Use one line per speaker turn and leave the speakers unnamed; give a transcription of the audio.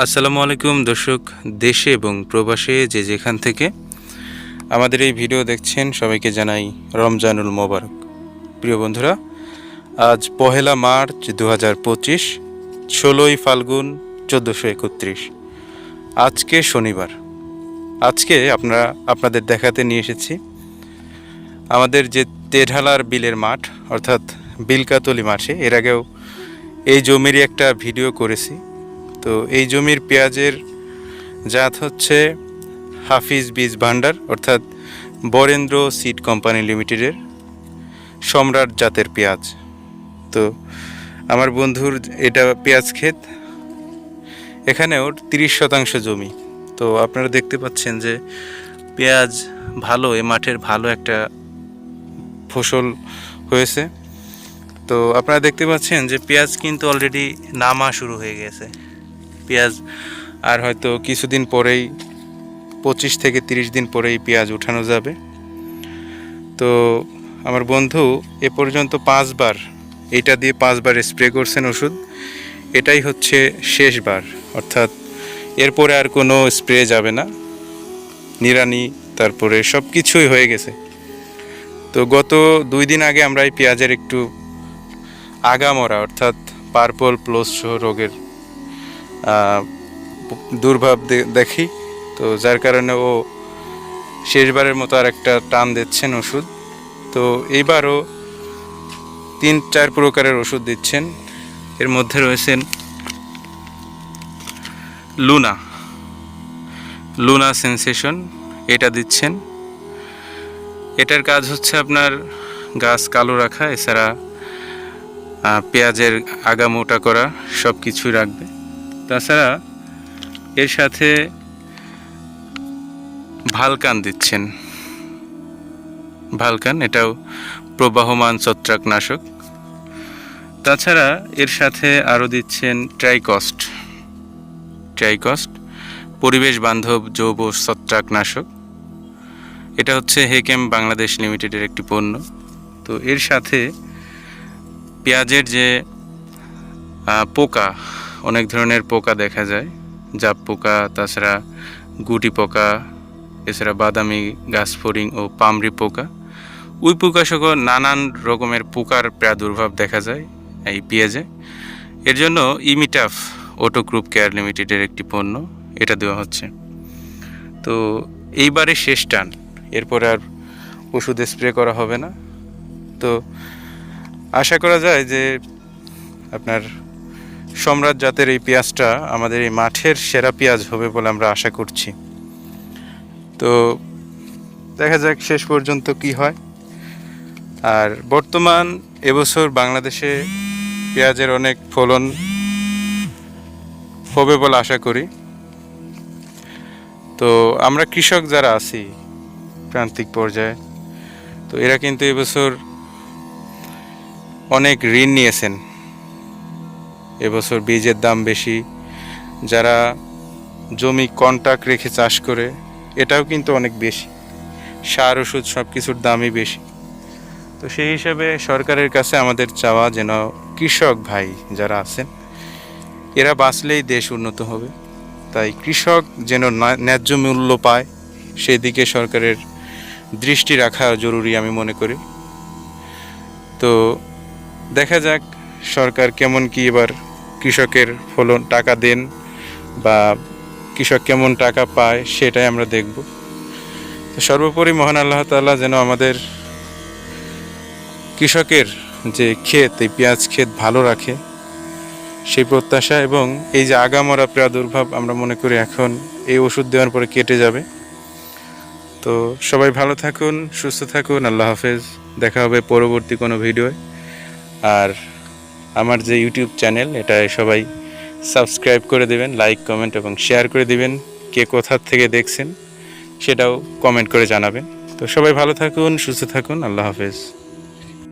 আসসালামু আলাইকুম, দর্শক, দেশে এবং প্রবাসে যে যেখান থেকে আমাদের এই ভিডিও দেখছেন, সবাইকে জানাই রমজানুল মোবারক। প্রিয় বন্ধুরা, আজ পহেলা মার্চ দু হাজার পঁচিশ, ষোলোই ফাল্গুন চোদ্দোশো একত্রিশ। আজকে শনিবার। আজকে আপনারা আপনাদের দেখাতে নিয়ে এসেছি আমাদের যে তেঢালার বিলের মাঠ, অর্থাৎ বিলকাতলি মাঠে। এর আগেও এই জমিরই একটা ভিডিও করেছি। তো এই জমির পেঁয়াজের জাত হচ্ছে হাফিজ বীজ ভান্ডার অর্থাৎ বরেন্দ্র সিড কোম্পানি লিমিটেডের সম্রাট জাতের পেঁয়াজ। তো আমার বন্ধুর এটা পেঁয়াজ ক্ষেত এখানে ওর তিরিশ শতাংশ জমি। তো আপনারা দেখতে পাচ্ছেন যে পেঁয়াজ ভালো, এ মাঠের ভালো একটা ফসল হয়েছে। তো আপনারা দেখতে পাচ্ছেন যে পেঁয়াজ কিন্তু অলরেডি নামা শুরু হয়ে গেছে। পেঁয়াজ, আর হয়তো কিছুদিন পরেই, পঁচিশ থেকে তিরিশ দিন পরেই পেঁয়াজ উঠানো যাবে। তো আমার বন্ধু, এ পর্যন্ত পাঁচবার, এটা দিয়ে পাঁচবার স্প্রে করছেন ওষুধ। এটাই হচ্ছে শেষবার, অর্থাৎ এরপরে আর কোনো স্প্রে যাবে না। নিরানি তারপরে সব কিছুই হয়ে গেছে। তো গত দুই দিন আগে আমরা এই পেঁয়াজের একটু আগামরা, অর্থাৎ পার্পল প্লোস রোগের দুর্ভাব দেখি। তো যার কারণে ও শেষবারের মতো আর একটা টান দিচ্ছেন ওষুধ। তো এইবারও তিন, চার প্রকারের ওষুধ দিচ্ছেন। এর মধ্যে রয়েছেন লুনা। লুনা সেন্সেশন, এটা দিচ্ছেন। এটার কাজ হচ্ছে আপনার গাছ কালো রাখা, এছাড়া পেঁয়াজের আগা মোটা করা সব কিছুই রাখবে। তাছাড়া এর সাথে ভালকান দিচ্ছেন। ভালকান, এটাও প্রবাহমান ছত্রাকনাশক। তাছাড়া এর সাথে আরও দিচ্ছেন ট্রাইকস্ট। ট্রাইকস্ট, পরিবেশ বান্ধব জৈব ছত্রাকনাশক। এটা হচ্ছে হেকেম বাংলাদেশ লিমিটেডের একটি পণ্য। তো এর সাথে পেঁয়াজের যে পোকা অনেক ধরনের পোকা দেখা যায়। জাপ পোকা, তাছাড়া গুটি পোকা, এছাড়া বাদামি, গাছফড়িং ও পামরি পোকা। উই পোকা সহ নানান রকমের পোকার প্রাদুর্ভাব দেখা যায় এই পেঁয়াজে। এর জন্য ইমিটাফ অটো গ্রুপ কেয়ার লিমিটেডের একটি পণ্য এটা দেওয়া হচ্ছে। তো এইবারে শেষ টান। এরপর আর ওষুধ স্প্রে করা হবে না। তো আশা করা যায় যে আপনার সম্রাট জাতের এই পেঁয়াজটা আমাদের এই মাঠের সেরা পেঁয়াজ হবে বলে আমরা আশা করছি। তো দেখা যাক শেষ পর্যন্ত কি হয়। আর বর্তমান এবছর বাংলাদেশে পেঁয়াজের অনেক ফলন হবে বলে আশা করি। তো আমরা কৃষক যারা আছি প্রান্তিক পর্যায়ে, তো এরা কিন্তু এবছর অনেক ঋণ নিয়েছেন। এবছর বীজের দাম বেশি। যারা জমি কন্ট্রাক্ট রেখে চাষ করে, এটাও কিন্তু অনেক বেশি। সার, ওষুধ সব কিছুর দামই বেশি। তো সেই হিসাবে সরকারের কাছে আমাদের চাওয়া যেন কৃষক ভাই যারা আছেন, এরা বাঁচলেই দেশ উন্নত হবে। তাই কৃষক যেন ন্যায়- ন্যায্য মূল্য পায় সেই দিকে সরকারের দৃষ্টি রাখা জরুরি আমি মনে করি। তো দেখা যাক সরকার কেমন কি এবার কৃষকের ফলন টাকা দেন বা কৃষক কেমন টাকা পায় সেটাই আমরা দেখব। তো সর্বোপরি মহান আল্লাহ তাআলা যেন আমাদের কৃষকের যে ক্ষেত, এই পেঁয়াজ ক্ষেত ভালো রাখে, সেই প্রত্যাশা এবং এই যে আগামরা প্রাদুর্ভাব আমরা মনে করি এখন এই ওষুধ দেওয়ার পরে কেটে যাবে। তো সবাই ভালো থাকুন, সুস্থ থাকুন, আল্লাহ হাফেজ। দেখা হবে পরবর্তী কোনো ভিডিওয়। আর আমার যে ইউটিউব চ্যানেল এটা সবাই সাবস্ক্রাইব করে দেবেন লাইক কমেন্ট এবং শেয়ার করে দিবেন, কে কোথার থেকে দেখছেন সেটাও কমেন্ট করে জানাবেন। তো সবাই ভালো থাকুন, সুস্থ থাকুন, আল্লাহ হাফেজ।